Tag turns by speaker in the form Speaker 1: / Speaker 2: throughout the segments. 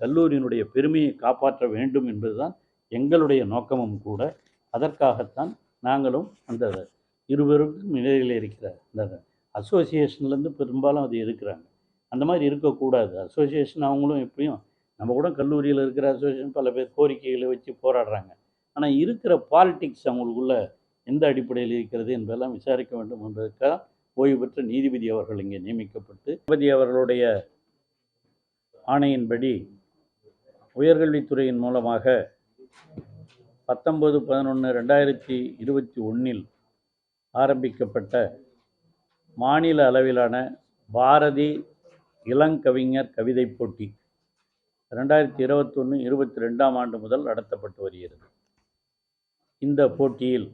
Speaker 1: கல்லூரியினுடைய பெருமையை காப்பாற்ற வேண்டும் என்பதுதான் எங்களுடைய நோக்கமும் கூட. அதற்காகத்தான் நாங்களும் அந்த இருவருக்கும் நிலையில் இருக்கிற அந்த அசோசியேஷன்லேருந்து பெரும்பாலும் அது இருக்கிறாங்க. அந்த மாதிரி இருக்கக்கூடாது. அசோசியேஷன் அவங்களும் எப்படியும் நம்ம கூட கல்லூரியில் இருக்கிற அசோசியேஷன் பல பேர் கோரிக்கைகளை வச்சு போராடுறாங்க. ஆனால் இருக்கிற பாலிட்டிக்ஸ் அவங்களுக்குள்ள எந்த அடிப்படையில் இருக்கிறது என்பதெல்லாம் விசாரிக்க வேண்டும் என்பதற்காக ஓய்வு பெற்ற நீதிபதி அவர்கள் இங்கே நியமிக்கப்பட்டு நீதிபதி அவர்களுடைய ஆணையின்படி உயர்கல்வித்துறையின் மூலமாக பத்தொம்பது பதினொன்று ரெண்டாயிரத்தி இருபத்தி ஒன்றில் ஆரம்பிக்கப்பட்ட மாநில அளவிலான பாரதி இளங்கவிஞர் கவிதை போட்டி ரெண்டாயிரத்தி இருபத்தொன்று இருபத்தி ரெண்டாம் ஆண்டு முதல் நடத்தப்பட்டு வருகிறது. இந்த போட்டியில்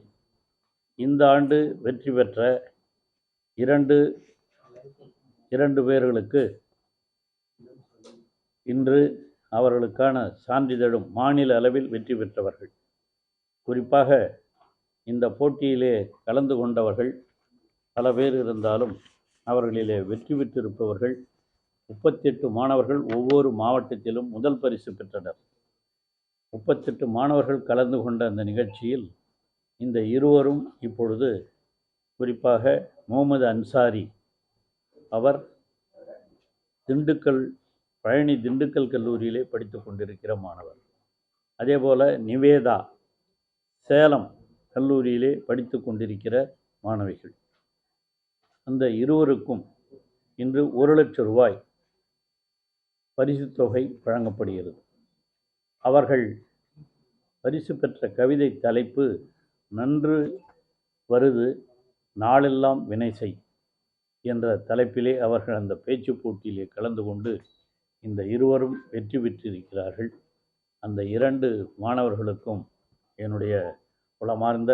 Speaker 1: இந்த ஆண்டு வெற்றி பெற்ற இரண்டு இரண்டு பேர்களுக்கு இன்று அவர்களுக்கான சான்றிதழும் மாநில அளவில் வெற்றி பெற்றவர்கள். குறிப்பாக இந்த போட்டியிலே கலந்து கொண்டவர்கள் பல பேர் இருந்தாலும் அவர்களிலே வெற்றி பெற்றிருப்பவர்கள். முப்பத்தெட்டு மாணவர்கள் ஒவ்வொரு மாவட்டத்திலும் முதல் பரிசு பெற்றனர். முப்பத்தெட்டு மாணவர்கள் கலந்து கொண்ட அந்த நிகழ்ச்சியில் இந்த இருவரும் இப்பொழுது குறிப்பாக முகமது அன்சாரி அவர் திண்டுக்கல் பழனி திண்டுக்கல் கல்லூரியிலே படித்து கொண்டிருக்கிற மாணவர். அதேபோல் நிவேதா சேலம் கல்லூரியிலே படித்து கொண்டிருக்கிற மாணவிகள். அந்த இருவருக்கும் இன்று ஒரு லட்சம் ரூபாய் பரிசுத் தொகை வழங்கப்படுகிறது. அவர்கள் பரிசு பெற்ற கவிதை தலைப்பு நன்று வருது நாளெல்லாம் வினை செய் என்ற தலைப்பிலே அவர்கள் அந்த பேச்சு போட்டியிலே கலந்து கொண்டு இந்த இருவரும் வெற்றி பெற்றிருக்கிறார்கள். அந்த இரண்டு மாணவர்களுக்கும் என்னுடைய உளமார்ந்த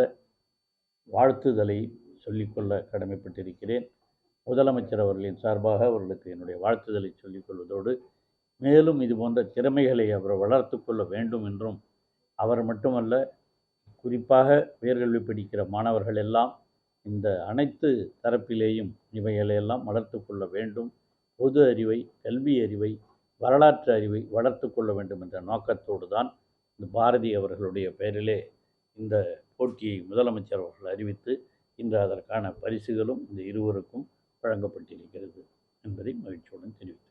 Speaker 1: வாழ்த்துதலை சொல்லிக்கொள்ள கடமைப்பட்டிருக்கிறேன். முதலமைச்சர் அவர்களின் சார்பாக அவர்களுக்கு என்னுடைய வாழ்த்துதலை சொல்லிக்கொள்வதோடு மேலும் இது போன்ற திறமைகளை அவர் வளர்த்து கொள்ள வேண்டும் என்றும் அவர் மட்டுமல்ல குறிப்பாக உயர்கல்வி படிக்கிற மாணவர்கள் எல்லாம் இந்த அனைத்து தரப்பிலேயும் இவைகளையெல்லாம் வளர்த்து கொள்ள வேண்டும். பொது அறிவை கல்வி அறிவை வரலாற்று அறிவை வளர்த்து கொள்ள வேண்டும் என்ற நோக்கத்தோடு தான் இந்த பாரதி அவர்களுடைய பெயரிலே இந்த போட்டியை முதலமைச்சர் அவர்கள் அறிவித்து இன்று அதற்கான பரிசுகளும் இந்த இருவருக்கும் வழங்கப்பட்டிருக்கிறது என்பதை மகிழ்ச்சியுடன் தெரிவித்தேன்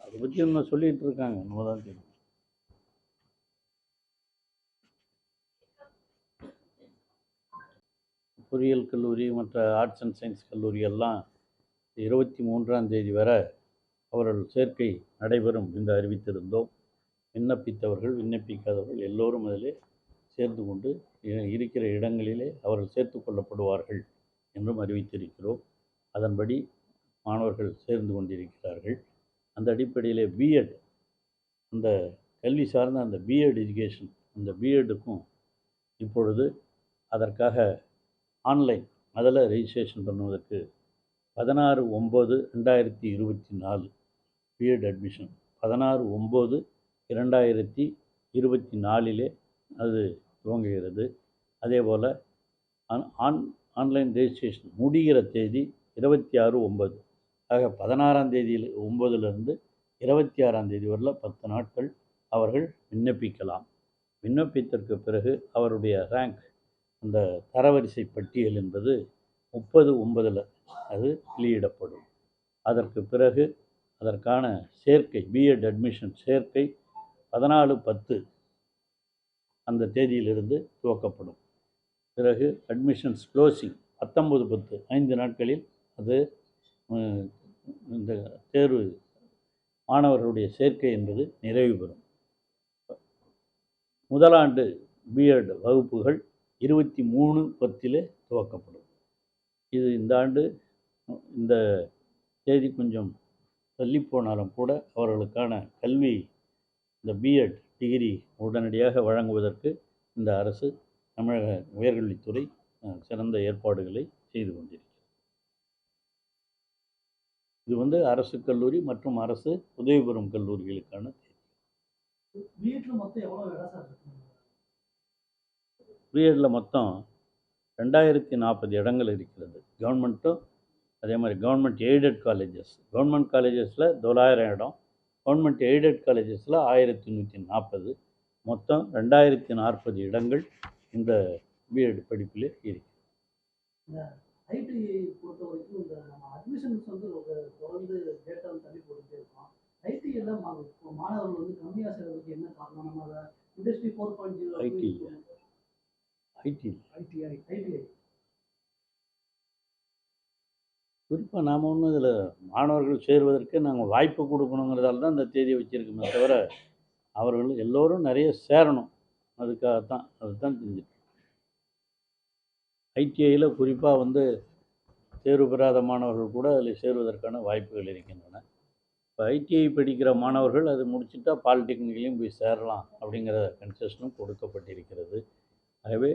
Speaker 1: அதை பற்றி இன்னும் சொல்லிகிட்டு இருக்காங்க நம்ம தான் தெரியும் பொறியியல் கல்லூரி மற்ற ஆர்ட்ஸ் அண்ட் சயின்ஸ் கல்லூரி எல்லாம் இருபத்தி மூன்றாம் தேதி வரை அவர்கள் சேர்க்கை நடைபெறும் என்று அறிவித்திருந்தோம். விண்ணப்பித்தவர்கள் விண்ணப்பிக்காதவர்கள் எல்லோரும் அதிலே சேர்ந்து கொண்டு இருக்கிற இடங்களிலே அவர்கள் சேர்த்து கொள்ளப்படுவார்கள் என்றும் அறிவித்திருக்கிறோம். அதன்படி மாணவர்கள் சேர்ந்து கொண்டிருக்கிறார்கள். அந்த அடிப்படையிலே பிஎட் அந்த கல்வி சார்ந்த அந்த பிஎட் எஜுகேஷன் அந்த பிஎட்டுக்கும் இப்பொழுது அதற்காக ஆன்லைன் அதில் ரெஜிஸ்ட்ரேஷன் பண்ணுவதற்கு பதினாறு ஒம்பது ரெண்டாயிரத்தி இருபத்தி நாலு பிஎட் அட்மிஷன் பதினாறு ஒம்பது இரண்டாயிரத்தி இருபத்தி நாலிலே அது துவங்குகிறது. அதே போல் ஆன் ஆன் ஆன்லைன் ரெஜிஸ்ட்ரேஷன் முடிகிற தேதி இருபத்தி ஆறு ஒம்பது ஆக பதினாறாம் தேதியில் ஒம்பதுலேருந்து இருபத்தி ஆறாம் தேதி வரல பத்து நாட்கள் அவர்கள் விண்ணப்பிக்கலாம். விண்ணப்பித்தற்கு பிறகு அவருடைய ரேங்க் அந்த தரவரிசை பட்டியல் என்பது முப்பது ஒன்பதில் அது வெளியிடப்படும். அதற்கு பிறகு அதற்கான சேர்க்கை பிஎட் அட்மிஷன் சேர்க்கை பதினாலு பத்து அந்த தேதியிலிருந்து துவக்கப்படும். பிறகு அட்மிஷன்ஸ் க்ளோசிங் பத்தொம்பது பத்து ஐந்து நாட்களில் அது இந்த தேர்வு மாணவர்களுடைய சேர்க்கை என்பது நிறைவு பெறும். முதலாண்டு பிஎட் வகுப்புகள் இருபத்தி மூணு பத்தில் துவக்கப்படும். இது இந்த ஆண்டு இந்த தேதி கொஞ்சம் தள்ளி போனாலும் கூட அவர்களுக்கான கல்வி இந்த பிஎட் டிகிரி உடனடியாக வழங்குவதற்கு இந்த அரசு தமிழக உயர்கல்வித்துறை சிறந்த ஏற்பாடுகளை செய்து கொண்டிருக்கிறது. இது வந்து அரசு கல்லூரி மற்றும் அரசு உதவி பெறும் கல்லூரிகளுக்கான தேதி.
Speaker 2: வீட்டுல மொத்தம் எவ்வளோ
Speaker 1: பிஎட்டில் மொத்தம் ரெண்டாயிரத்தி நாற்பது இடங்கள் இருக்கிறது. கவர்மெண்ட்டும் அதே மாதிரி கவர்மெண்ட் எய்டட் காலேஜஸ். கவர்மெண்ட் காலேஜஸில் தொள்ளாயிரம் இடம். கவர்மெண்ட் எய்டட் காலேஜஸில் ஆயிரத்தி நூற்றி நாற்பது மொத்தம் ரெண்டாயிரத்தி நாற்பது இடங்கள் இந்த பிஎட் படிப்பில் இருக்கு.
Speaker 2: ஐடி பொறுத்த வரைக்கும் இந்த நம்ம அட்மிஷன்ஸ் வந்து ஒரு தொடர்ந்து டேட்டா தள்ளி போட்டுட்டே இருக்கோம். ஐடி எல்லாம் மா- இப்போ மாணவர்கள் வந்து கம்மியாக சேர்றதுக்கு என்ன காரணம்? நம்ம அதை industry four point zero
Speaker 1: IT. IT
Speaker 2: ITI ITI.
Speaker 1: குறிப்பாக நாம் ஒன்றும் இதில் மாணவர்கள் சேருவதற்கு நாங்கள் வாய்ப்பு கொடுக்கணுங்கிறதால தான் இந்த தேதியை வச்சுருக்கோமே தவிர அவர்கள் எல்லோரும் நிறைய சேரணும். அதுக்காகத்தான் அதுதான் செஞ்சுட்டு ஐடிஐயில் குறிப்பாக வந்து தேர்வு பெறாத மாணவர்கள் கூட அதில் சேருவதற்கான வாய்ப்புகள் இருக்கின்றன. இப்போ ஐடிஐ படிக்கிற மாணவர்கள் அது முடிச்சுட்டா பாலிடெக்னிக்லேயும் போய் சேரலாம் அப்படிங்கிற கன்செஷனும் கொடுக்கப்பட்டிருக்கிறது. ஆகவே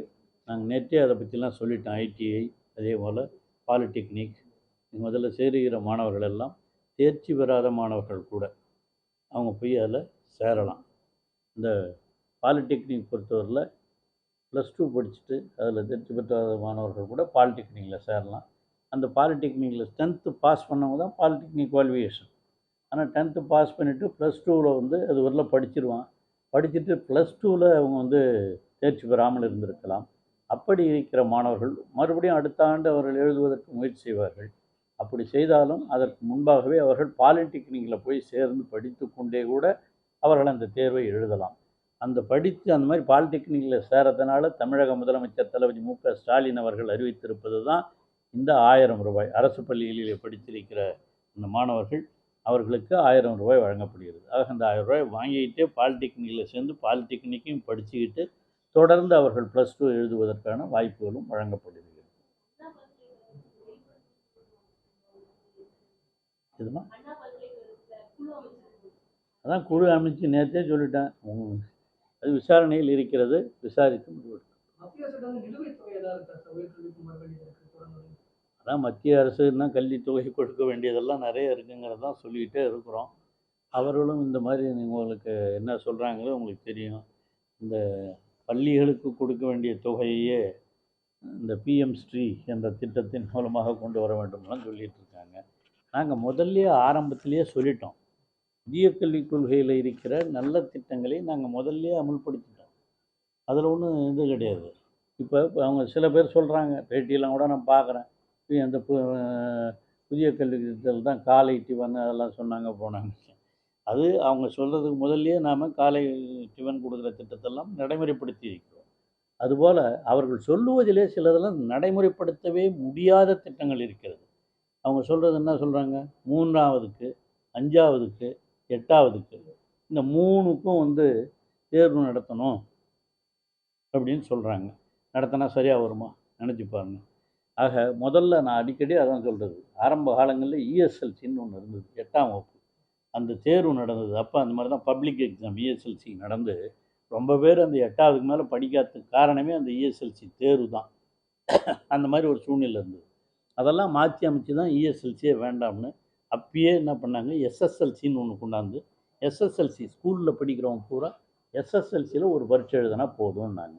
Speaker 1: நாங்கள் நேற்றே அதை பற்றிலாம் சொல்லிட்டோம் ஐடிஐ அதே போல் பாலிடெக்னிக் முதல்ல சேருகிற மாணவர்கள் எல்லாம் தேர்ச்சி பெறாத மாணவர்கள் கூட அவங்க போய் அதில் சேரலாம். இந்த பாலிடெக்னிக் பொறுத்தவரையில் ப்ளஸ் டூ படிச்சுட்டு அதில் தேர்ச்சி பெற்றாத மாணவர்கள் கூட பாலிடெக்னிக்கில் சேரலாம். அந்த பாலிடெக்னிக்கில் டென்த்து பாஸ் பண்ணவங்க தான் பாலிடெக்னிக் குவாலிஃபிகேஷன் ஆனால் டென்த்து பாஸ் பண்ணிவிட்டு ப்ளஸ் டூவில் வந்து அது வரல படிச்சிருவான். படிச்சுட்டு ப்ளஸ் டூவில் அவங்க வந்து தேர்ச்சி பெறாமல் இருந்திருக்கலாம். அப்படி இருக்கிற மாணவர்கள் மறுபடியும் அடுத்த ஆண்டு அவர்கள் எழுதுவதற்கு முயற்சி செய்வார்கள். அப்படி செய்தாலும் அதற்கு முன்பாகவே அவர்கள் பாலிடெக்னிக்கில் போய் சேர்ந்து படித்து கொண்டே கூட அவர்கள் அந்த தேர்வை எழுதலாம். அந்த படித்து அந்த மாதிரி பாலிடெக்னிக்கில் சேரதுனால தமிழக முதலமைச்சர் தளபதி மு க ஸ்டாலின் அவர்கள் அறிவித்திருப்பது தான் இந்த ஆயிரம் ரூபாய். அரசு பள்ளிகளிலே படித்திருக்கிற அந்த மாணவர்கள் அவர்களுக்கு ஆயிரம் ரூபாய் வழங்கப்படுகிறது. ஆக அந்த ஆயிரம் ரூபாய் வாங்கிக்கிட்டே பாலிடெக்னிக்கில் சேர்ந்து பாலிடெக்னிக்கையும் படிச்சுக்கிட்டு தொடர்ந்து அவர்கள் ப்ளஸ் டூ எழுதுவதற்கான வாய்ப்புகளும் வழங்கப்படுகிறது. இதுமா அதான் குழு அமைச்சு நேற்றே சொல்லிட்டேன். அது விசாரணையில் இருக்கிறது. விசாரித்து முடிவெடுக்கும்
Speaker 2: மத்திய அரசு வந்து தொகை
Speaker 1: அதான் மத்திய அரசுன்னா கல்வித்தொகை கொடுக்க வேண்டியதெல்லாம் நிறைய இருக்குங்கிறது தான் சொல்லிக்கிட்டே இருக்கிறோம். அவர்களும் இந்த மாதிரி உங்களுக்கு என்ன சொல்கிறாங்களோ உங்களுக்கு தெரியும். இந்த பள்ளிகளுக்கு கொடுக்க வேண்டிய தொகையையே இந்த பிஎம் ஸ்ரீ என்ற திட்டத்தின் மூலமாக கொண்டு வர வேண்டும்லாம் சொல்லிகிட்டு இருக்காங்க நாங்கள் முதல்லையே ஆரம்பத்திலேயே சொல்லிட்டோம். புதிய கல்விக் கொள்கையில் இருக்கிற நல்ல திட்டங்களை நாங்கள் முதல்லையே அமுல்படுத்திட்டோம். அதில் ஒன்றும் இது கிடையாது. இப்போ அவங்க சில பேர் சொல்கிறாங்க பேட்டியெல்லாம் கூட நான் பார்க்குறேன் அந்த பு- புதிய கல்வி திட்டத்தில் தான் காலை டிவன் அதெல்லாம் சொன்னாங்க போனாங்க. அது அவங்க சொல்கிறதுக்கு முதல்லையே நாம் காலை டிஃபன் கொடுக்குற திட்டத்தெல்லாம் நடைமுறைப்படுத்தி இருக்கிறோம். அதுபோல் அவர்கள் சொல்லுவதிலே சிலதெல்லாம் நடைமுறைப்படுத்தவே முடியாத திட்டங்கள் இருக்கிறது. அவங்க சொல்கிறது என்ன சொல்கிறாங்க மூன்றாவதுக்கு அஞ்சாவதுக்கு எட்டாவதுக்கு இந்த மூணுக்கும் வந்து தேர்வு நடத்தணும் அப்படின்னு சொல்கிறாங்க நடத்தினா சரியாக வருமா? நினச்சி பாருங்கள் ஆக முதல்ல நான் அடிக்கடி அதான் சொல்கிறது ஆரம்ப காலங்களில் இஎஸ்எல்சின்னு ஒன்று இருந்தது. எட்டாம் வகுப்பு. அந்த தேர்வு நடந்தது. அப்போ அந்த மாதிரி தான் பப்ளிக் எக்ஸாம் இஎஸ்எல்சி நடந்து ரொம்ப பேர் அந்த எட்டாவதுக்கு மேலே படிக்காததுக்கு காரணமே அந்த இஎஸ்எல்சி தேர்வு தான். அந்த மாதிரி ஒரு சூழ்நிலை இருந்தது. அதெல்லாம் மாற்றி அமைச்சு தான் இஎஸ்எல்சியே வேண்டாம்னு அப்பயே என்ன பண்ணாங்க? எஸ்எஸ்எல்சின்னு ஒன்று கொண்டாந்து எஸ்எஸ்எல்சி ஸ்கூலில் படிக்கிறவங்க பூரா எஸ்எஸ்எல்சியில் ஒரு பரீட்சை எழுதினா போதும்னாங்க.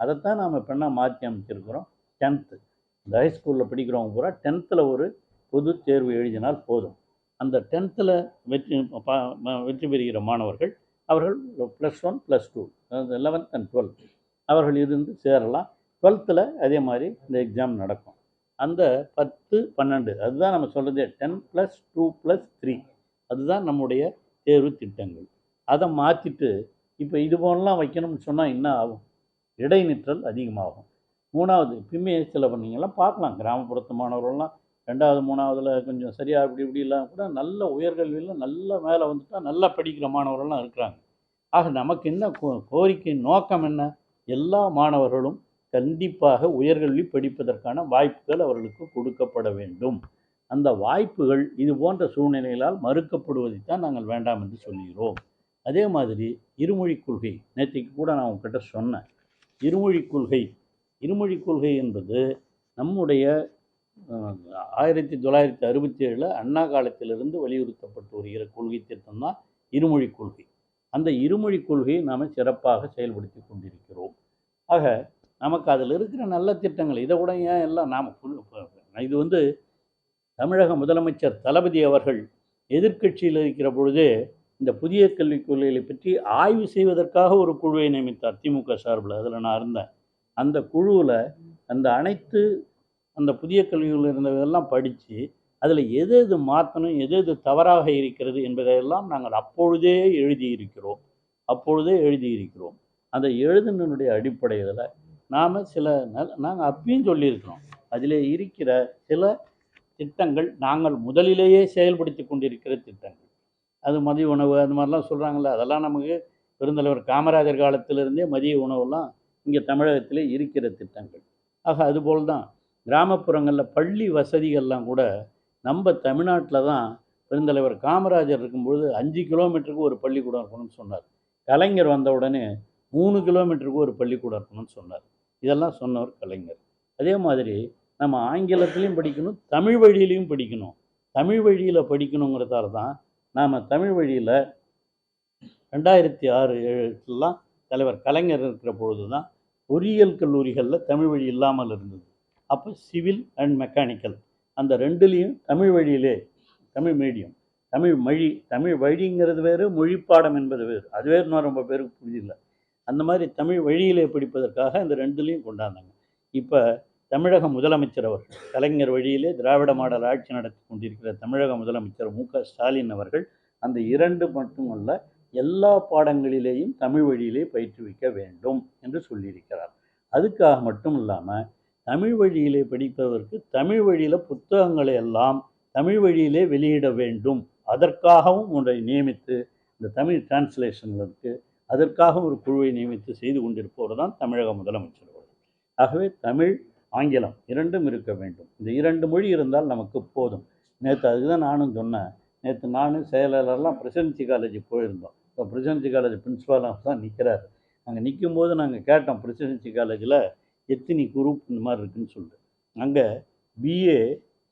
Speaker 1: அதைத்தான் நாம் இப்போ என்ன மாற்றி அமைச்சிருக்கிறோம்? டென்த்து இந்த ஹைஸ்கூலில் படிக்கிறவங்க பூரா டென்த்தில் ஒரு பொது தேர்வு எழுதினால் போதும். அந்த டென்த்தில் வெற்றி வெற்றி பெறுகிற மாணவர்கள் அவர்கள் ப்ளஸ் ஒன் ப்ளஸ் டூ அதாவது லெவன்த் அண்ட் டுவெல்த் அவர்கள் இருந்து சேரலாம். டுவெல்த்தில் அதே மாதிரி இந்த எக்ஸாம் நடக்கும். அந்த பத்து பன்னெண்டு அதுதான் நம்ம சொல்கிறதே ten plus two plus three அதுதான் நம்முடைய தேர்வு திட்டங்கள். அதை மாற்றிட்டு இப்போ இது போலலாம் வைக்கணும்னு சொன்னால் என்ன ஆகும்? இடைநிற்றல் அதிகமாகும். மூணாவது இப்பயுமே சில பண்ணீங்கலாம் பார்க்கலாம். கிராமப்புறத்து மாணவர்கள்லாம் ரெண்டாவது மூணாவதில் கொஞ்சம் சரியாக இப்படி இப்படிலாம் கூட நல்ல உயர்கல்வியில் நல்ல மேலே வந்துட்டால் நல்லா படிக்கிற மாணவர்கள்லாம் இருக்கிறாங்க. ஆக நமக்கு என்ன கோ- கோரிக்கை நோக்கம் என்ன? எல்லா மாணவர்களும் கண்டிப்பாக உயர்கல்வி படிப்பதற்கான வாய்ப்புகள் அவர்களுக்கு கொடுக்கப்பட வேண்டும். அந்த வாய்ப்புகள் இது போன்ற சூழ்நிலைகளால் மறுக்கப்படுவதைத்தான் நாங்கள் வேண்டாம் என்று சொல்கிறோம் அதே மாதிரி இருமொழி கொள்கை நேற்றைக்கு கூட நான் உங்ககிட்ட சொன்னேன். இருமொழி கொள்கை இருமொழி கொள்கை என்பது நம்முடைய ஆயிரத்தி தொள்ளாயிரத்தி அறுபத்தி ஏழில் அண்ணா காலத்திலிருந்து வலியுறுத்தப்பட்டு வருகிற கொள்கை திட்டம் தான் இருமொழிக் கொள்கை. அந்த இருமொழிக் கொள்கையை நாம் சிறப்பாக செயல்படுத்தி கொண்டிருக்கிறோம். ஆக நமக்கு அதில் இருக்கிற நல்ல திட்டங்கள் இதை கூட ஏன் எல்லாம் நாம் இது வந்து தமிழக முதலமைச்சர் தளபதி அவர்கள் எதிர்க்கட்சியில் இருக்கிற பொழுதே இந்த புதிய கல்விக் கொள்கைகளை பற்றி ஆய்வு செய்வதற்காக ஒரு குழுவை நியமித்தார் திமுக சார்பில். அதில் நான் இருந்தேன். அந்த குழுவில் அந்த அனைத்து அந்த புதிய கல்வியில் இருந்ததெல்லாம் படித்து அதில் எது எது மாற்றணும் எது எது தவறாக இருக்கிறது என்பதையெல்லாம் நாங்கள் அப்பொழுதே எழுதியிருக்கிறோம். அப்பொழுதே எழுதியிருக்கிறோம். அந்த எழுதினுடைய அடிப்படையில் நாம் சில நாங்கள் அப்பயும் சொல்லியிருக்கிறோம். அதில் இருக்கிற சில திட்டங்கள் நாங்கள் முதலிலேயே செயல்படுத்தி கொண்டிருக்கிற திட்டங்கள். அது மதிய உணவு அந்த மாதிரிலாம் சொல்கிறாங்கல்ல அதெல்லாம் நமக்கு பெருந்தலைவர் காமராஜர் காலத்திலிருந்தே மதிய உணவுலாம் இங்கே தமிழகத்திலே இருக்கிற திட்டங்கள். ஆக அதுபோல் தான் கிராமப்புறங்களில் பள்ளி வசதிகள்லாம் கூட நம்ம தமிழ்நாட்டில் தான் பெருந்தலைவர் காமராஜர் இருக்கும்பொழுது அஞ்சு கிலோமீட்டருக்கு ஒரு பள்ளிக்கூடம் இருக்கணும்னு சொன்னார். கலைஞர் வந்த உடனே மூணு கிலோமீட்டருக்கு ஒரு பள்ளிக்கூடம் இருக்கணும்னு சொன்னார். இதெல்லாம் சொன்னவர் கலைஞர். அதே மாதிரி நம்ம ஆங்கிலத்திலையும் படிக்கணும் தமிழ் வழியிலையும் படிக்கணும். தமிழ் வழியில் படிக்கணுங்கிறதால தான் நாம் தமிழ் வழியில் ரெண்டாயிரத்தி ஆறு ஏழுலாம் தலைவர் கலைஞர் இருக்கிற பொழுது தான் பொறியியல் கல்லூரிகளில் தமிழ் வழி இல்லாமல் இருந்தது. அப்போ சிவில் அண்ட் மெக்கானிக்கல் அந்த ரெண்டுலேயும் தமிழ் வழியிலே தமிழ் மீடியம் தமிழ் மொழி தமிழ் வழிங்கிறது வேறு மொழிப்பாடம் என்பது வேறு. அது வேறு இன்னும் ரொம்ப பேருக்கு புரியல அந்த மாதிரி தமிழ் வழியிலே படிப்பதற்காக இந்த ரெண்டுலேயும் கொண்டாந்தாங்க. இப்போ தமிழக முதலமைச்சர் அவர்கள் கலைஞர் வழியிலே திராவிட மாடல் ஆட்சி நடத்தி கொண்டிருக்கிற தமிழக முதலமைச்சர் மு. க. ஸ்டாலின் அவர்கள் அந்த இரண்டு மட்டுமல்ல எல்லா பாடங்களிலேயும் தமிழ் வழியிலே பயிற்றுவிக்க வேண்டும் என்று சொல்லியிருக்கிறார். அதுக்காக மட்டும் இல்லாமல் தமிழ் வழியிலே படிப்பதற்கு தமிழ் வழியில் புத்தகங்களை எல்லாம் தமிழ் வழியிலே வெளியிட வேண்டும். அதற்காகவும் ஒன்றை நியமித்து இந்த தமிழ் டிரான்ஸ்லேஷன்களுக்கு அதற்காக ஒரு குழுவை நியமித்து செய்து கொண்டிருப்பவர் தான் தமிழக முதலமைச்சர் அவர்கள். ஆகவே தமிழ் ஆங்கிலம் இரண்டும் இருக்க வேண்டும். இந்த இரண்டு மொழி இருந்தால் நமக்கு போதும். நேற்று அதுக்கு தான் நானும் சொன்னேன். நேற்று நானும் செயலாளர்லாம் பிரசிடென்சி காலேஜ் போயிருந்தோம். இப்போ பிரசிடென்சி காலேஜ் பிரின்ஸ்பாலாக தான் நிற்கிறார் அங்கே நிற்கும் போது நாங்கள் கேட்டோம் பிரசிடென்சி காலேஜில் எத்தனி குரூப் இந்த மாதிரி இருக்குதுன்னு சொல்லிட்டு அங்கே பிஏ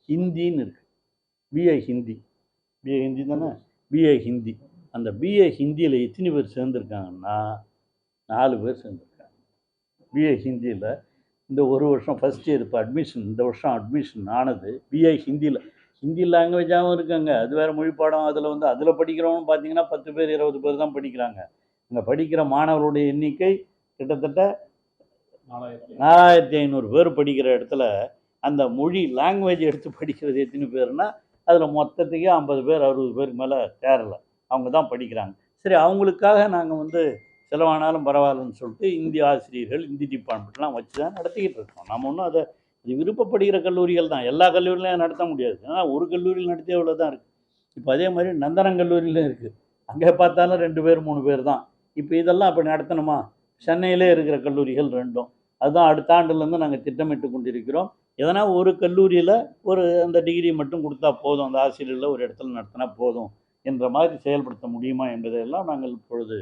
Speaker 1: ஹிந்தின்னு இருக்குது பிஏ ஹிந்தி. பிஏ ஹிந்தி தானே? பிஏ ஹிந்தி. அந்த பிஏ ஹிந்தியில் எத்தனை பேர் சேர்ந்துருக்காங்கன்னா நாலு பேர் சேர்ந்துருக்காங்க. பிஏ ஹிந்தியில் இந்த ஒரு வருஷம் ஃபஸ்ட் இயர் இப்போ அட்மிஷன் இந்த வருஷம் அட்மிஷன் ஆனது பிஏ ஹிந்தியில். ஹிந்தி லாங்குவேஜாகவும் இருக்காங்க. அது வேறு மொழி பாடம். அதில் வந்து அதில் படிக்கிறவங்க பார்த்தீங்கன்னா பத்து பேர் இருபது பேர் தான் படிக்கிறாங்க. அங்கே படிக்கிற மாணவருடைய எண்ணிக்கை கிட்டத்தட்ட நாலாயிரத்தி ஐநூறு. பேர் படிக்கிற இடத்துல அந்த மொழி லாங்குவேஜ் எடுத்து படிக்கிறது எத்தனை பேர்னா அதில் மொத்தத்துக்கே ஐம்பது பேர் அறுபது பேருக்கு மேலே தேரலை. அவங்க தான் படிக்கிறாங்க. சரி அவங்களுக்காக நாங்கள் வந்து செலவானாலும் பரவாயில்லன்னு சொல்லிட்டு இந்தி ஆசிரியர்கள் இந்தி டிபார்ட்மெண்ட்லாம் வச்சு தான் நடத்திக்கிட்டு இருக்கோம். நம்ம ஒன்றும் அதை இது விருப்பப்படுகிற கல்லூரிகள் தான். எல்லா கல்லூரிலையும் நடத்த முடியாது. ஏன்னா ஒரு கல்லூரியில் நடத்திய அவ்வளோ தான் இருக்குது இப்போ அதே மாதிரி நந்தனம் கல்லூரியிலும் இருக்குது அங்கே பார்த்தாலும் ரெண்டு பேர் மூணு பேர் தான். இப்போ இதெல்லாம் அப்போ நடத்தணுமா? சென்னையிலே இருக்கிற கல்லூரிகள் ரெண்டும். அதுதான் அடுத்த ஆண்டுலேருந்து நாங்கள் திட்டமிட்டு கொண்டிருக்கிறோம். எதனா ஒரு கல்லூரியில் ஒரு அந்த டிகிரி மட்டும் கொடுத்தா போதும் அந்த ஆசிரியரில் ஒரு இடத்துல நடத்தினா போதும் என்ற மாதிரி செயல்படுத்த முடியுமா என்பதையெல்லாம் நாங்கள் இப்பொழுது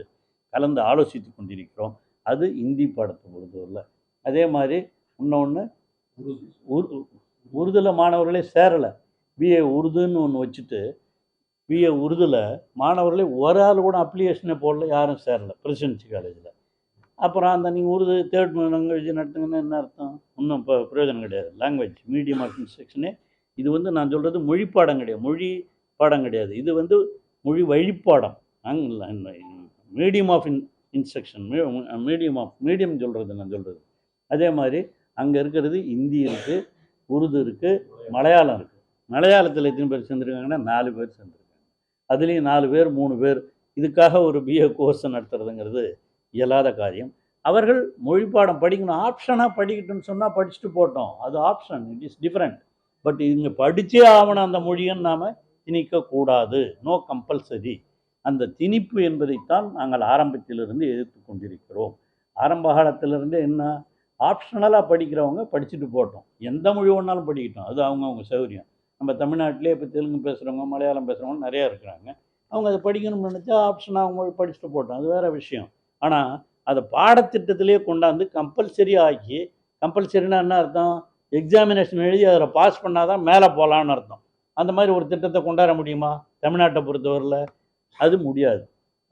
Speaker 1: கலந்து ஆலோசித்து கொண்டிருக்கிறோம். அது இந்தி பாடத்தை பொறுத்தவரையில். அதே மாதிரி இன்னொன்று உரு உருதுல மாணவர்களே சேரலை. பிஏ உருதுன்னு ஒன்று வச்சுட்டு பிஏ உருதுல மாணவர்களே ஒரு ஆள் கூட அப்ளிகேஷனே போடல யாரும் சேரலை. பிரசிடென்சி காலேஜில் அப்புறம் அந்த நீங்கள் உருது தேர்ட் லாங்குவேஜ் நடத்துங்கன்னா என்ன அர்த்தம்? ஒன்றும் இப்போ பிரயோஜனம் கிடையாது. லாங்குவேஜ் மீடியம் ஆஃப் இன்ஸ்ட்ரக்ஷனே இது வந்து நான் சொல்கிறது மொழி பாடம் கிடையாது. மொழி பாடம் கிடையாது. இது வந்து மொழி வழிப்பாடம் medium of in instruction medium of medium சொல்கிறது நான் சொல்கிறது அதே மாதிரி அங்கே இருக்கிறது ஹிந்தி இருக்குது உருது இருக்குது மலையாளம் இருக்குது மலையாளத்தில் எத்தனை பேர் சேர்ந்துருக்காங்கன்னா நாலு பேர் சேர்ந்துருக்காங்க. அதுலேயும் நாலு பேர் மூணு பேர். இதுக்காக ஒரு பிஏ கோர்ஸ் நடத்துறதுங்கிறது இயலாத காரியம். அவர்கள் மொழி பாடம் படிக்கணும். ஆப்ஷனாக படிக்கட்டும்னு சொன்னால் படிச்சுட்டு போட்டோம். அது option it is different but இங்கே படித்தே ஆகணும் அந்த மொழியன்னு நாம் திணிக்கக்கூடாது. நோ கம்பல்சரி அந்த திணிப்பு என்பதைத்தான் நாங்கள் ஆரம்பத்திலிருந்து எதிர்த்து கொண்டிருக்கிறோம். ஆரம்ப காலத்திலிருந்து என்ன? ஆப்ஷனலாக படிக்கிறவங்க படிச்சுட்டு போட்டோம். எந்த மொழி ஒன்றாலும் படிக்கட்டும். அது அவங்கவுங்க சௌகரியம். நம்ம தமிழ்நாட்டிலே இப்போ தெலுங்கு பேசுகிறவங்க மலையாளம் பேசுகிறவங்க நிறையா இருக்கிறாங்க. அவங்க அதை படிக்கணும்னு நினச்சா ஆப்ஷனாக அவங்க படிச்சுட்டு போட்டோம். அது வேறு விஷயம். ஆனால் அதை பாடத்திட்டத்திலே கொண்டாந்து கம்பல்சரி ஆக்கி கம்பல்சரினா என்ன அர்த்தம்? எக்ஸாமினேஷன் எழுதி அதில் பாஸ் பண்ணால் தான் மேலே போகலான்னு அர்த்தம். அந்த மாதிரி ஒரு திட்டத்தை கொண்டாட முடியுமா? தமிழ்நாட்டை பொறுத்தவரையில் அது முடியாது.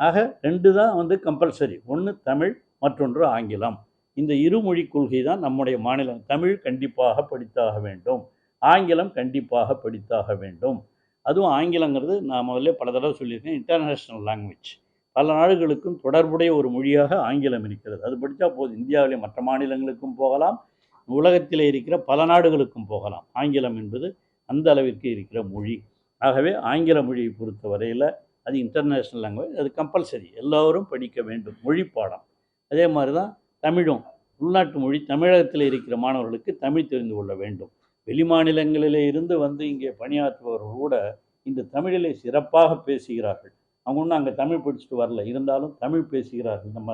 Speaker 1: ஆக ரெண்டு தான் வந்து கம்பல்சரி ஒன்று தமிழ் மற்றொன்று ஆங்கிலம். இந்த இருமொழி கொள்கை தான் நம்முடைய மாநிலம். தமிழ் கண்டிப்பாக படித்தாக வேண்டும். ஆங்கிலம் கண்டிப்பாக படித்தாக வேண்டும். அதுவும் ஆங்கிலங்கிறது நான் முதல்ல பல தடவை சொல்லியிருக்கேன் இன்டர்நேஷ்னல் லாங்குவேஜ் பல நாடுகளுக்கும் தொடர்புடைய ஒரு மொழியாக ஆங்கிலம் இருக்கிறது. அது படித்தா போதும். இந்தியாவிலே மற்ற மாநிலங்களுக்கும் போகலாம். உலகத்திலே இருக்கிற பல நாடுகளுக்கும் போகலாம். ஆங்கிலம் என்பது அந்த அளவிற்கு இருக்கிற மொழி. ஆகவே ஆங்கில மொழியை பொறுத்த வரையில் அது இன்டர்நேஷ்னல் லாங்குவேஜ் அது கம்பல்சரி எல்லோரும் படிக்க வேண்டும். மொழி பாடம் அதே மாதிரி தான் தமிழும். உள்நாட்டு மொழி தமிழகத்தில் இருக்கிற மாணவர்களுக்கு தமிழ் தெரிந்து கொள்ள வேண்டும். வெளி மாநிலங்களிலே இருந்து வந்து இங்கே பணியாற்றுபவர்கள் கூட இந்த தமிழிலே சிறப்பாக பேசுகிறார்கள். அவங்க ஒன்றும் அங்கே தமிழ் படிச்சுட்டு வரல. இருந்தாலும் தமிழ் பேசுகிறார்கள் நம்ம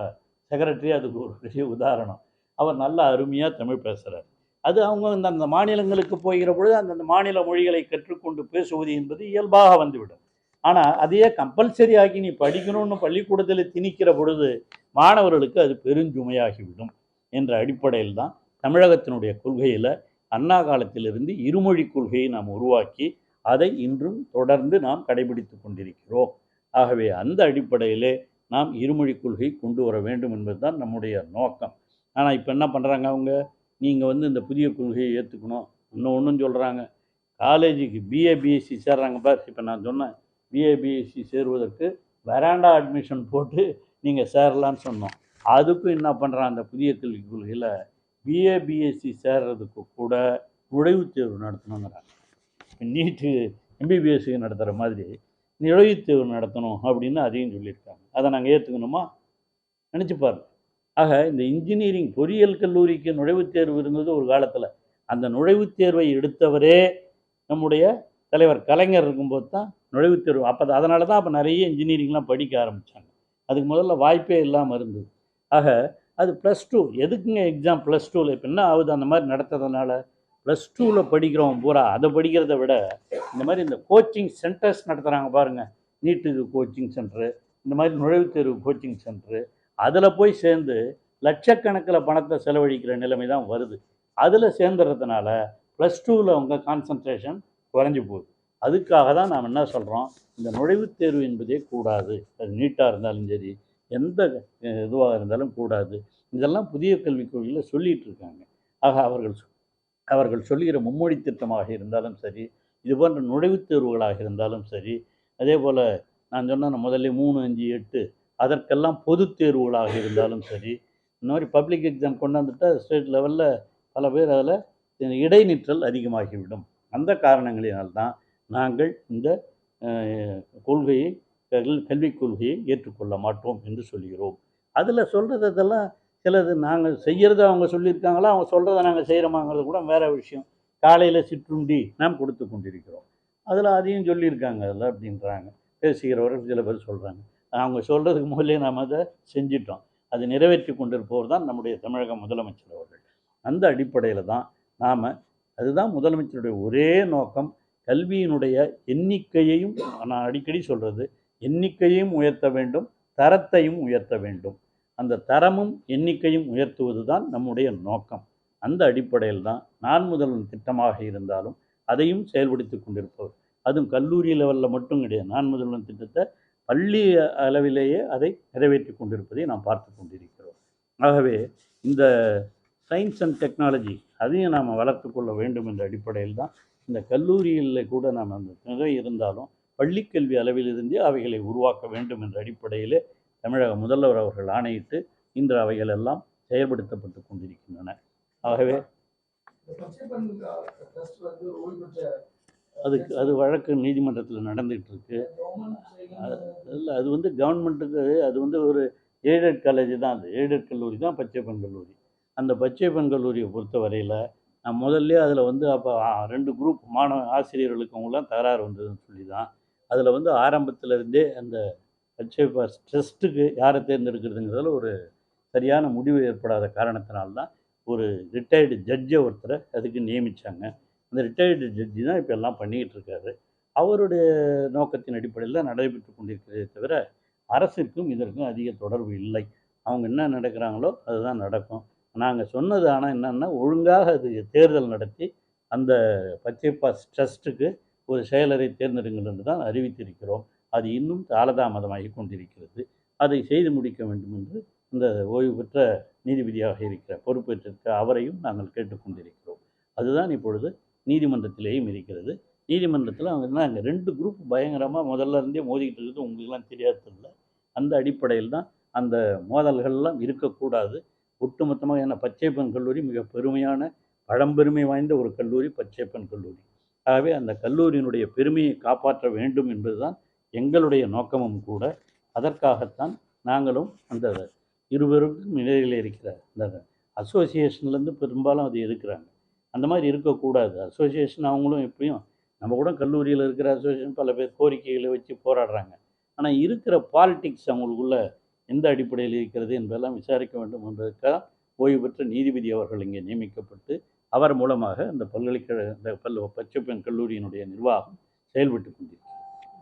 Speaker 1: செக்ரட்டரி அதுக்கு ஒரு பெரிய உதாரணம். அவர் நல்லா அருமையாக தமிழ் பேசுகிறார் அது அவங்க அந்த அந்த மாநிலங்களுக்கு போகிற பொழுது அந்தந்த மாநில மொழிகளை கற்றுக்கொண்டு பேசுவது என்பது இயல்பாக வந்துவிடும். ஆனால் அதையே கம்பல்சரி ஆக்கி நீ படிக்கணும்னு பள்ளிக்கூடத்தில் திணிக்கிற பொழுது மாணவர்களுக்கு அது பெருஞ்சுமையாகிவிடும் என்ற அடிப்படையில் தான் தமிழகத்தினுடைய கொள்கையில் அண்ணா காலத்திலிருந்து இருமொழி கொள்கையை நாம் உருவாக்கி அதை இன்றும் தொடர்ந்து நாம் கடைபிடித்து கொண்டிருக்கிறோம். ஆகவே அந்த அடிப்படையிலே நாம் இருமொழி கொள்கை கொண்டு வர வேண்டும் என்பதுதான் நம்முடைய நோக்கம். ஆனால் இப்போ என்ன பண்ணுறாங்க அவங்க? நீங்கள் வந்து இந்த புதிய கொள்கையை ஏற்றுக்கணும் இன்னும் ஒன்றும் சொல்கிறாங்க காலேஜுக்கு பிஏ பிஎஸ்சி சேர்றாங்க பார். இப்போ நான் சொன்னேன். பிஏ பிஎஸ்சி சேருவதற்கு வெராண்டா அட்மிஷன் போட்டு நீங்கள் சேரலான்னு சொன்னோம். அதுக்கும் என்ன பண்ணுறான் அந்த புதிய கல்விக் கொள்கையில்? பிஏ பிஎஸ்சி சேர்றதுக்கு கூட நுழைவுத் தேர்வு நடத்தணுங்கிறாங்க நீட்டு எம்பிபிஎஸ்சி நடத்துகிற மாதிரி நுழைவுத்தேர்வு நடத்தணும் அப்படின்னு அதையும் சொல்லியிருக்காங்க. அதை நாங்கள் ஏற்றுக்கணுமா நினச்சி பாருங்க. ஆக இந்த இன்ஜினியரிங் பொறியியல் கல்லூரிக்கு நுழைவுத் தேர்வு இருந்தது ஒரு காலத்தில். அந்த நுழைவுத் தேர்வை எடுத்தவரே நம்முடைய தலைவர் கலைஞர் இருக்கும்போது தான் நுழைவுத் தேர்வு. அப்போ அதனால தான் அப்போ நிறைய இன்ஜினியரிங்லாம் படிக்க ஆரம்பித்தாங்க அதுக்கு முதல்ல வாய்ப்பே இல்லாமல் இருந்தது. ஆக அது ப்ளஸ் டூ எதுக்குங்க எக்ஸாம் ப்ளஸ் டூவில் இப்போ என்ன ஆகுது? அந்த மாதிரி நடத்துறதுனால ப்ளஸ் டூவில் படிக்கிறவன் பூரா. அதை படிக்கிறத விட இந்த மாதிரி இந்த கோச்சிங் சென்டர்ஸ் நடத்துகிறாங்க பாருங்கள் நீட்டுக்கு கோச்சிங் சென்டரு இந்த மாதிரி நுழைவுத் தேர்வு கோச்சிங் சென்டரு அதில் போய் சேர்ந்து லட்சக்கணக்கில் பணத்தை செலவழிக்கிற நிலைமை தான் வருது. அதில் சேர்ந்துறதுனால ப்ளஸ் டூவில் அவங்க கான்சன்ட்ரேஷன் குறைஞ்சி போகுது. அதுக்காக தான் நாம் என்ன சொல்கிறோம் இந்த நுழைவுத் தேர்வு என்பதே கூடாது. அது நீட்டாக இருந்தாலும் சரி எந்த இதுவாக இருந்தாலும் கூடாது. இதெல்லாம் புதிய கல்விக் கொள்கையில் சொல்லிகிட்டு இருக்காங்க. ஆக அவர்கள் அவர்கள் சொல்லுகிற மும்மொழி திட்டமாக இருந்தாலும் சரி இது போன்ற நுழைவுத் தேர்வுகளாக இருந்தாலும் சரி அதே போல் நான் சொன்ன முதல்ல மூணு அஞ்சு எட்டு அதற்கெல்லாம் பொதுத் தேர்வுகளாக இருந்தாலும் சரி இந்த மாதிரி பப்ளிக் எக்ஸாம் கொண்டாந்துட்டால் ஸ்டேட் லெவலில் பல பேர் அதில் இடைநிற்றல் அதிகமாகிவிடும். அந்த காரணங்களினால்தான் நாங்கள் இந்த கொள்கையை கல்விக் கொள்கையை ஏற்றுக்கொள்ள மாட்டோம் என்று சொல்கிறோம். அதில் சொல்கிறதெல்லாம் சிலது நாங்கள் செய்கிறத அவங்க சொல்லியிருக்காங்களோ அவங்க சொல்கிறத நாங்கள் செய்கிறோமாங்கிறது கூட வேறு விஷயம். காலையில் சிற்றுண்டி நாம் கொடுத்து கொண்டிருக்கிறோம். அதில் அதையும் சொல்லியிருக்காங்க அதில் அப்படின்றாங்க. பேசுகிறவர்கள் சில பேர் சொல்கிறாங்க அவங்க சொல்கிறதுக்கு முதலே நாம் அதை செஞ்சிட்டோம். அது நிறைவேற்றி கொண்டிருப்பவர் தான் நம்முடைய தமிழக முதலமைச்சர் அவர்கள். அந்த அடிப்படையில் தான் நாம் அதுதான் முதலமைச்சருடைய ஒரே நோக்கம். கல்வியினுடைய எண்ணிக்கையையும் நான் அடிக்கடி சொல்கிறது எண்ணிக்கையையும் உயர்த்த வேண்டும் தரத்தையும் உயர்த்த வேண்டும். அந்த தரமும் எண்ணிக்கையும் உயர்த்துவது தான் நம்முடைய நோக்கம். அந்த அடிப்படையில் தான் நான் முதல்வன் திட்டமாக இருந்தாலும் அதையும் செயல்படுத்தி கொண்டிருப்பவர். அதுவும் கல்லூரி லெவலில் மட்டும் கிடையாது. நான் முதல்வன் திட்டத்தை பள்ளி அளவிலேயே அதை நிறைவேற்றி கொண்டிருப்பதை நாம் பார்த்து கொண்டிருக்கிறோம். ஆகவே இந்த சயின்ஸ் அண்ட் டெக்னாலஜி அதையும் நாம் வளர்த்து கொள்ள வேண்டும் என்ற அடிப்படையில் தான் இந்த கல்லூரியில் கூட நாம் அந்த நிறை இருந்தாலும் பள்ளிக்கல்வி அளவிலிருந்தே அவைகளை உருவாக்க வேண்டும் என்ற அடிப்படையிலே தமிழக முதல்வர் அவர்கள் ஆணையிட்டு இன்று அவைகள் எல்லாம் செயல்படுத்தப்பட்டு கொண்டிருக்கின்றன. ஆகவே அதுக்கு அது வழக்கு நீதிமன்றத்தில் நடந்துகிட்டு இருக்கு இல்லை அது வந்து கவர்மெண்ட்டுக்கு அது வந்து ஒரு எய்டட் காலேஜ் தான் அது. எய்டட் கல்லூரி தான் பச்சைப்பன் கல்லூரி. அந்த பச்சைப்பன் கல்லூரியை பொறுத்த வரையில் நான் முதல்ல அதில் வந்து அப்போ ரெண்டு குரூப் மாணவ ஆசிரியர்களுக்கு அவங்களாம் தகராறு வந்ததுன்னு சொல்லி தான் அதில் வந்து ஆரம்பத்துலேருந்தே அந்த அந்த பச்சைப்பா ட்ரஸ்ட்டுக்கு யாரை தேர்ந்தெடுக்கிறதுங்கிறதுல ஒரு சரியான முடிவு ஏற்படாத காரணத்தினால்தான் ஒரு ரிட்டையர்டு ஜட்ஜை ஒருத்தரை அதுக்கு நியமித்தாங்க அந்த ரிட்டையர்டு ஜட்ஜி தான் இப்போ எல்லாம் பண்ணிக்கிட்டு இருக்காரு. அவருடைய நோக்கத்தின் அடிப்படையில் தான் நடைபெற்று கொண்டிருக்கிறதே தவிர அரசுக்கும் இதற்கும் அதிக தொடர்பு இல்லை. அவங்க என்ன நடக்கிறாங்களோ அதுதான் நடக்கும். நாங்கள் சொன்னது ஆனால் என்னென்னா ஒழுங்காக அது தேர்தல் நடத்தி அந்த பச்சைப்பாஸ் ட்ரஸ்ட்டுக்கு ஒரு செயலரை தேர்ந்தெடுங்கள் என்று தான் அறிவித்திருக்கிறோம். அது இன்னும் காலதாமதமாகி கொண்டிருக்கிறது. அதை செய்து முடிக்க வேண்டும் என்று இந்த ஓய்வு பெற்ற நீதிபதியாக இருக்கிற பொறுப்பேற்றிருக்க அவரையும் நாங்கள் கேட்டுக்கொண்டிருக்கிறோம் அதுதான் இப்பொழுது நீதிமன்றத்திலேயும் இருக்கிறது. நீதிமன்றத்தில் அவங்க என்ன ரெண்டு குரூப் பயங்கரமாக முதல்ல இருந்தே மோதிக்கிட்டு இருக்குது. உங்களுக்கெல்லாம் தெரியாததில்ல அந்த அடிப்படையில் தான் அந்த மோதல்கள்லாம் இருக்கக்கூடாது. ஒட்டுமொத்தமாக ஏன்னா பச்சைப்பன் கல்லூரி மிக பெருமையான பழம்பெருமை வாய்ந்த ஒரு கல்லூரி பச்சைப்பன் கல்லூரி. ஆகவே அந்த கல்லூரியினுடைய பெருமையை காப்பாற்ற வேண்டும் என்பதுதான் எங்களுடைய நோக்கமும் கூட அதற்காகத்தான் நாங்களும் அந்த இருவருக்கும் இடையில் இருக்கிற இந்த அசோசியேஷன்லேருந்து பெரும்பாலும் அது இருக்கிறாங்க அந்த மாதிரி இருக்கக்கூடாது. அசோசியேஷன் அவங்களும் எப்படியும் நம்ம கூட கல்லூரியில் இருக்கிற அசோசியேஷன் பல பேர் கோரிக்கைகளை வச்சு போராடுறாங்க. ஆனால் இருக்கிற பாலிட்டிக்ஸ் அவங்களுக்குள்ள எந்த அடிப்படையில் இருக்கிறது என்பதெல்லாம் விசாரிக்க வேண்டும் என்பதற்காக ஓய்வு பெற்ற நீதிபதி அவர்கள் இங்கே நியமிக்கப்பட்டு அவர் மூலமாக அந்த பல்கலைக்கழக இந்த பல் பெண் கல்லூரியினுடைய நிர்வாகம் செயல்பட்டு கொண்டிருக்கிறது.